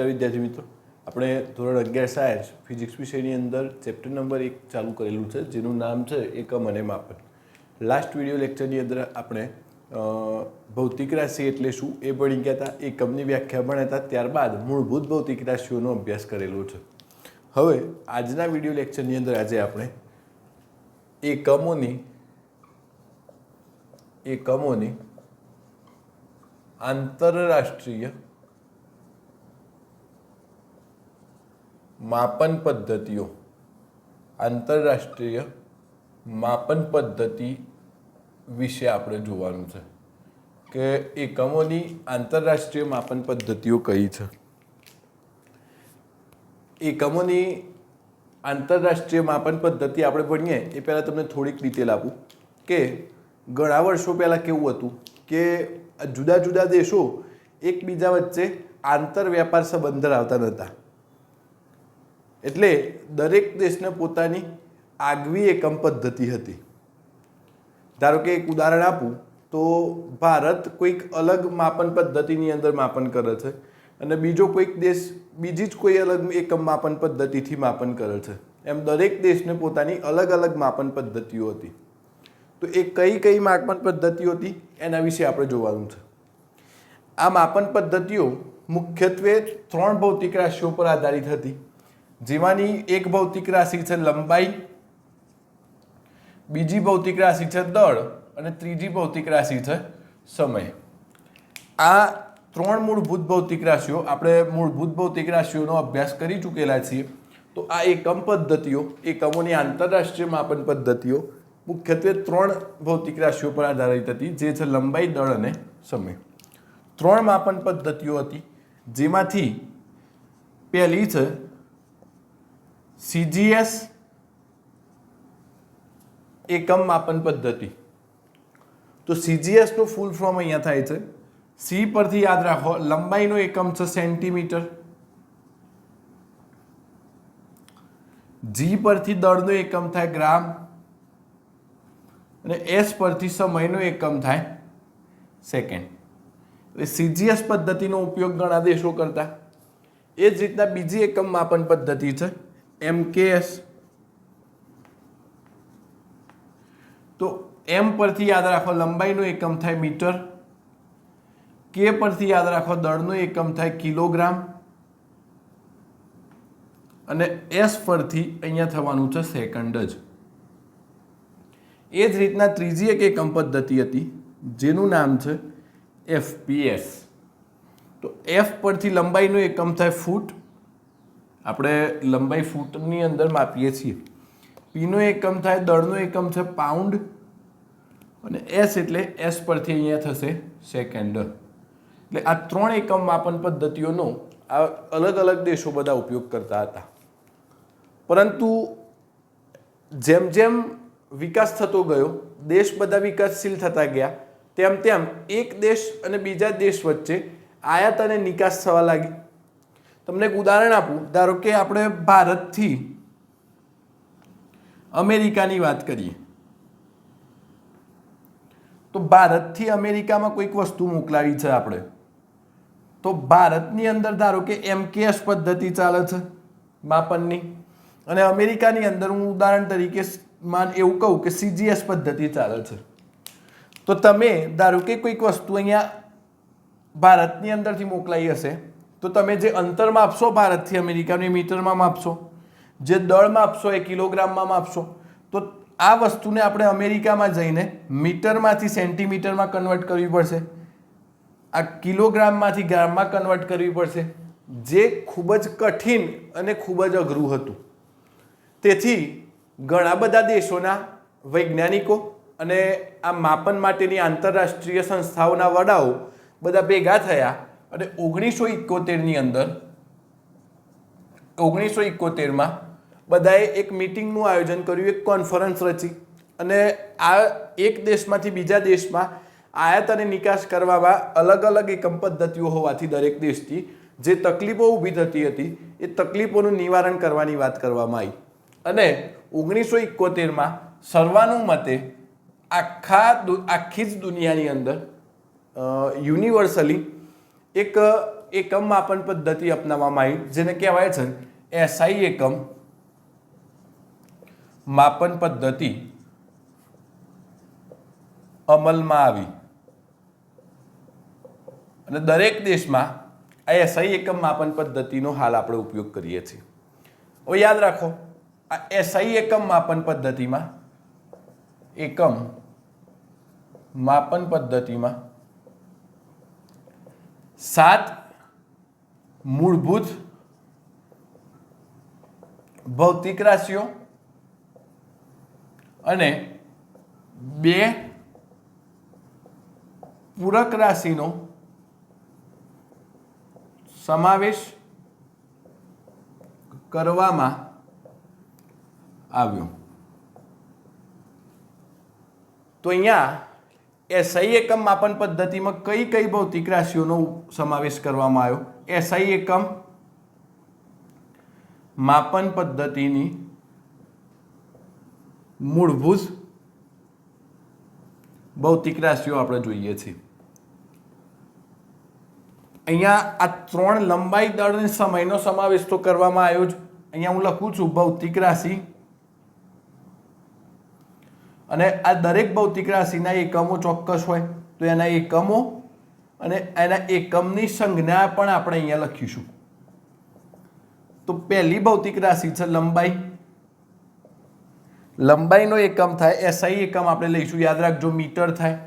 નમસ્કાર વિદ્યાર્થી મિત્રો. આપણે ધોરણ અગિયાર સાયન્સ ફિઝિક્સ વિષયની અંદર ચેપ્ટર નંબર એક ચાલુ કરેલું છે, જેનું નામ છે એકમ અને માપન. લાસ્ટ વીડિયો લેક્ચરની અંદર આપણે ભૌતિક રાશિ એટલે શું એ ભણી ગયા હતા, એકમની વ્યાખ્યા ભણ્યા હતા, ત્યારબાદ મૂળભૂત ભૌતિક રાશિઓનો અભ્યાસ કરેલો છે. હવે આજના વીડિયો લેક્ચરની અંદર આજે આપણે એકમોની એકમોની આંતરરાષ્ટ્રીય માપન પદ્ધતિઓ. આંતરરાષ્ટ્રીય માપન પદ્ધતિ વિશે આપણે જોવાનું છે. કે એકમોની આંતરરાષ્ટ્રીય માપન પદ્ધતિઓ કઈ છે? એકમોની આંતરરાષ્ટ્રીય માપન પદ્ધતિ આપણે ભણીએ, એ પહેલાં તમને થોડીક ડિટેલ આપું. કે ઘણા વર્ષો પહેલાં કેવું હતું કે જુદા જુદા દેશો એકબીજા વચ્ચે આંતર વ્યાપાર સંબંધ ધરાવતા નહોતા. એટલે દરેક દેશને પોતાની આગવી એકમ પદ્ધતિ હતી. ધારો કે એક ઉદાહરણ આપું, તો ભારત કોઈક અલગ માપન પદ્ધતિની અંદર માપન કરે છે અને બીજો કોઈક દેશ બીજી જ કોઈ અલગ એકમ માપન પદ્ધતિથી માપન કરે છે. એમ દરેક દેશને પોતાની અલગ અલગ માપન પદ્ધતિઓ હતી. તો એ કઈ કઈ માપન પદ્ધતિઓ હતી એના વિશે આપણે જોવાનું છે. આ માપન પદ્ધતિઓ મુખ્યત્વે ત્રણ ભૌતિક રાશિઓ પર આધારિત હતી. જેમાંની એક ભૌતિક રાશિ છે લંબાઈ, બીજી ભૌતિક રાશિ છે દળ અને ત્રીજી ભૌતિક રાશિ છે સમય. આ ત્રણ મૂળભૂત ભૌતિક રાશિઓ, આપણે મૂળભૂત ભૌતિક રાશિઓનો અભ્યાસ કરી ચૂકેલા છીએ. તો આ એકમ પદ્ધતિઓ, એકમોની આંતરરાષ્ટ્રીય માપન પદ્ધતિઓ, મુખ્યત્વે ત્રણ ભૌતિક રાશિઓ પર આધારિત હતી, જે છે લંબાઈ, દળ અને સમય. ત્રણ માપન પદ્ધતિઓ હતી, જેમાંથી પહેલી છે સીજીએસ એકમ માપન પદ્ધતિ. તો સીજીએસનું ફૂલ ફોર્મ અહીંયા થાય છે. સી પરથી યાદ રાખો, લંબાઈનો એકમ છે સેન્ટીમીટર. જી પરથી દળનો એકમ થાય ગ્રામ. અને એસ પરથી સમયનો એકમ થાય સેકન્ડ. એટલે સીજીએસ પદ્ધતિનો ઉપયોગ ઘણા દેશો કરતા. એ જ રીતના બીજી એકમ માપન પદ્ધતિ છે. એમકેએસ તો એમ પરથી યાદ રાખો, લંબાઈનો એકમ થાય મીટર. કે પરથી યાદ રાખો, દળનો એકમ થાય કિલોગ્રામ. અને એસ પરથી અહીંયા થવાનું છે સેકન્ડ જ. એ જ રીતના ત્રીજી એક એકમ પદ્ધતિ હતી, જેનું નામ છે એફપીએસ તો એફ પરથી લંબાઈનો એકમ થાય ફૂટ આપણે લંબાઈ ફૂટની અંદર માપીએ છીએ. પીનો એકમ થાય, દળનો એકમ છે પાઉન્ડ અને એસ એટલે એસ પરથી અહીંયા થશે સેકન્ડ એટલે આ ત્રણ એકમ માપન પદ્ધતિઓનો આ અલગ અલગ દેશો બધા ઉપયોગ કરતા હતા. પરંતુ જેમ જેમ વિકાસ થતો ગયો, દેશ બધા વિકાસશીલ થતા ગયા, તેમ તેમ એક દેશ અને બીજા દેશ વચ્ચે આયાત અને નિકાસ થવા લાગી. તમને એક ઉદાહરણ આપું. ધારો કે આપણે ભારતથી અમેરિકાની વાત કરીએ. તો ભારતથી અમેરિકામાં કોઈક વસ્તુ મોકલાવી છે આપણે. તો ભારતની અંદર ધારો કે એમકેએસ પદ્ધતિ ચાલે છે માપનની. અને અમેરિકાની અંદર હું ઉદાહરણ તરીકે માન એવું કહું કે સીજીએસ પદ્ધતિ ચાલે છે. તો તમે ધારો કે કોઈક વસ્તુ અહીંયા ભારતની અંદરથી મોકલાઈ હશે. તો તમે જે અંતર માપશો ભારતથી અમેરિકાનું મીટરમાં માપશો. જે દળ માપશો એ કિલોગ્રામમાં માપશો. તો આ વસ્તુને આપણે અમેરિકામાં જઈને મીટરમાંથી સેન્ટીમીટરમાં કન્વર્ટ કરવી પડશે. આ કિલોગ્રામમાંથી ગ્રામમાં કન્વર્ટ કરવી પડશે. જે ખૂબ જ કઠિન અને ખૂબ જ અઘરું હતું. તેથી ઘણા બધા દેશોના વૈજ્ઞાનિકો અને આ માપન માટેની આંતરરાષ્ટ્રીય સંસ્થાઓના વડાઓ બધા ભેગા થયા અને ઓગણીસો ઇકોતેરની અંદર, ઓગણીસો ઇકોતેરમાં બધાએ એક મિટિંગનું આયોજન કર્યું, એક કોન્ફરન્સ રચી. અને આ એક દેશમાંથી બીજા દેશમાં આયાત અને નિકાસ કરવામાં અલગ અલગ એકમ પદ્ધતિઓ હોવાથી દરેક દેશથી જે તકલીફો ઊભી થતી હતી, એ તકલીફોનું નિવારણ કરવાની વાત કરવામાં આવી. અને ઓગણીસો ઇકોતેરમાં સર્વાનુમતે આખા આખી જ દુનિયાની અંદર યુનિવર્સલી એક એકમ માપન પદ્ધતિ અપનાવવામાં આવી, જેને કહેવાય છે એસઆઈ એકમ. માપન પદ્ધતિ અમલમાં આવી. અને દરેક દેશમાં આ એસઆઈ એકમ માપન પદ્ધતિનો હાલ આપણે ઉપયોગ કરીએ છીએ. હવે યાદ રાખો, આ એસઆઈ એકમ માપન પદ્ધતિમાં એકમ માપન પદ્ધતિમાં સાત મૂળભૂત ભૌતિક રાશિઓ અને બે પૂરક રાશિનો સમાવેશ કરવામાં આવ્યો. તો અહીંયા એસઆઈ એકમ માપન પદ્ધતિમાં કઈ કઈ ભૌતિક રાશિઓનો સમાવેશ કરવામાં આવ્યો? એસઆઈ એકમ માપન પદ્ધતિની મૂળભૂત ભૌતિક રાશિઓ આપણે જોઈએ છીએ. અહીંયા આ ત્રણ લંબાઈ દળ અને સમયનો સમાવેશ તો કરવામાં આવ્યો જ. અહીંયા હું લખું છું ભૌતિક રાશિ અને આ દરેક ભૌતિક રાશિના એકમો ચોક્કસ હોય, તો એના એકમો અને એના એકમની સંજ્ઞા પણ આપણે અહીંયા લખીશું. તો પહેલી ભૌતિક રાશિ છે લંબાઈ. લંબાઈનો એકમ થાય, એસઆઈ એકમ આપણે લઈશું, યાદ રાખજો, મીટર થાય.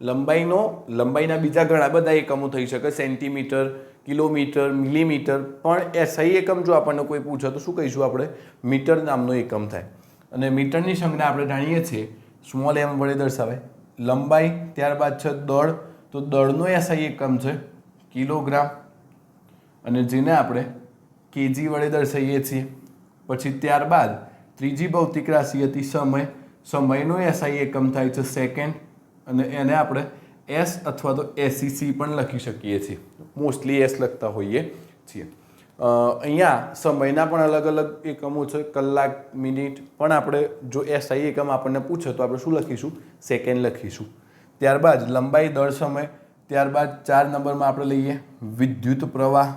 લંબાઈનો, લંબાઈના બીજા ઘણા બધા એકમો થઈ શકે, સેન્ટીમીટર, કિલોમીટર, મિલીમીટર, પણ એસઆઈ એકમ જો આપણને કોઈ પૂછે, તો શું કહીશું આપણે? મીટર નામનો એકમ થાય. અને મીટરની સંજ્ઞા આપણે જાણીએ છીએ. સ્મોલ એમ વડે દર્શાવે લંબાઈ, ત્યારબાદ છે દળ. તો દળનો એસઆઈ એકમ છે. કિલોગ્રામ. અને જેને આપણે કેજી વડે દર્શાવીએ છીએ. પછી ત્યારબાદ ત્રીજી ભૌતિક રાશિ હતી સમય. સમયનો એસઆઈ એકમ થાય છે સેકન્ડ અને એને આપણે એસ અથવા તો એસીસી પણ લખી શકીએ છીએ. મોસ્ટલી એસ લખતા હોઈએ છીએ. અહીંયા સમયના પણ અલગ અલગ એકમો છે. કલાક, મિનિટ પણ આપણે જો એસઆઈ એકમ આપણને પૂછે તો આપણે શું લખીશું? સેકન્ડ લખીશું. ત્યારબાદ લંબાઈ દર સમય. ત્યારબાદ ચાર નંબરમાં આપણે લઈએ વિદ્યુત પ્રવાહ.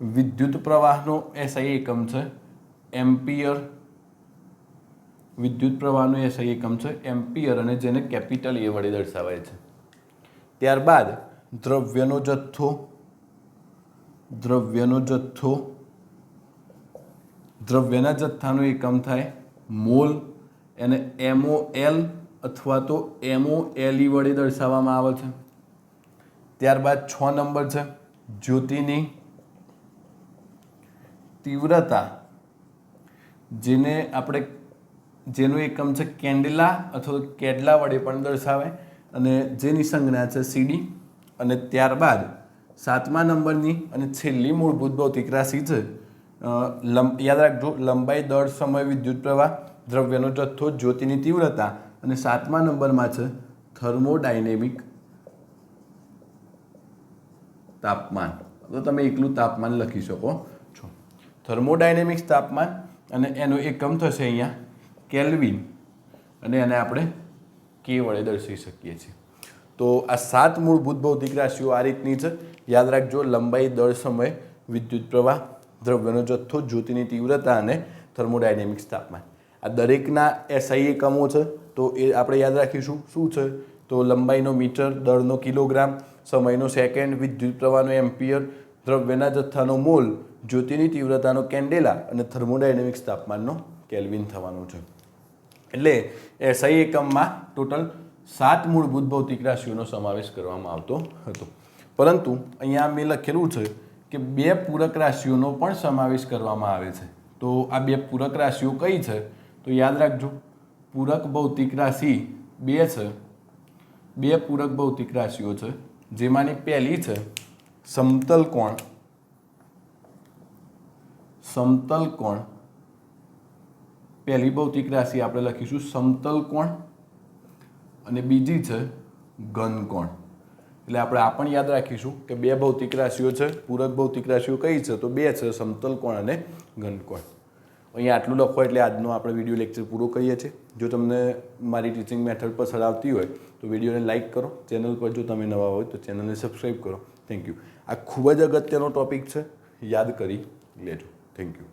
વિદ્યુત પ્રવાહનો એસઆઈ એકમ છે. એમ્પિયર વિદ્યુત પ્રવાહનો એસઆઈ એકમ છે. એમ્પિયર અને જેને કેપિટલ એ વડે દર્શાવાય છે. ત્યારબાદ દ્રવ્યનો જથ્થો. દ્રવ્યનો જથ્થો. દ્રવ્યના જથ્થાનો એકમ થાય મોલ. એને એમઓ એલ અથવા તો એમઓ એલઈ વડે દર્શાવવામાં આવે છે. ત્યારબાદ છ નંબર છે જ્યોતિની તીવ્રતા, જેને આપણે જેનું એકમ છે કેન્ડલા અથવા કેડલા વડે પણ દર્શાવે અને જેની સંજ્ઞા છે સીડી અને ત્યારબાદ સાતમા નંબરની અને છેલ્લી મૂળભૂત ભૌતિક રાશિ છે. લંબ, યાદ રાખજો, લંબાઈ, દળ, સમય, વિદ્યુત પ્રવાહ, દ્રવ્યનો જથ્થો, જ્યોતિની તીવ્રતા અને સાતમા નંબરમાં છે થર્મોડાયનેમિક તાપમાન. તો તમે એકલું તાપમાન લખી શકો છો. થર્મોડાયનેમિક્સ તાપમાન અને એનો એકમ થશે અહીંયા કેલ્વિન. અને એને આપણે કે વડે દર્શાવી શકીએ છીએ. તો આ સાત મૂળભૂત ભૌતિક રાશિઓ આ રીતની છે. યાદ રાખજો, લંબાઈ દર સમય, વિદ્યુત પ્રવાહ, દ્રવ્યનો જથ્થો, જ્યોતિની તીવ્રતા અને થર્મોડાયનેમિક્સ તાપમાન. આ દરેકના એસઆઈ એકમો છે, તો એ આપણે યાદ રાખીશું શું છે? તો લંબાઈનો મીટર, દળનો કિલોગ્રામ, સમયનો સેકન્ડ, વિદ્યુત પ્રવાહનો એમ્પિયર, દ્રવ્યના જથ્થાનો મોલ, જ્યોતિની તીવ્રતાનો કેન્ડેલા અને થર્મોડાયનેમિક્સ તાપમાનનો કેલ્વિન થવાનું છે. એટલે એસઆઈ એકમમાં ટોટલ સાત મૂળભૂત ભૌતિક રાશિઓનો સમાવેશ કરવામાં આવતો હતો. પરંતુ અહીંયા મેં લખેલું છે કે બે પૂરક રાશિઓનો પણ સમાવેશ કરવામાં આવે છે. તો આ બે પૂરક રાશિઓ કઈ છે? તો યાદ રાખજો, પૂરક ભૌતિક રાશિ બે છે. બે પૂરક ભૌતિક રાશિઓ છે, જેમાંની પહેલી છે સમતલ કોણ. સમતલ કોણ. પહેલી ભૌતિક રાશિ આપણે લખીશું સમતલ કોણ. અને બીજી છે ઘન કોણ. એટલે આપણે આ પણ યાદ રાખીશું કે બે ભૌતિક રાશિઓ છે, પૂરક ભૌતિક રાશિઓ કઈ છે? તો બે છે, સમતલ કોણ અને ઘનકોણ અહીંયા આટલું લખો એટલે આજનો આપણે વીડિયો લેક્ચર પૂરો કરીએ છીએ. જો તમને મારી ટીચિંગ મેથડ પર આવતી હોય, તો વિડીયોને લાઇક કરો. ચેનલ પર જો તમે નવા હોય, તો ચેનલને સબસ્ક્રાઈબ કરો. થેન્ક યુ આ ખૂબ જ અગત્યનો ટોપિક છે. યાદ કરી લેજો. Thank you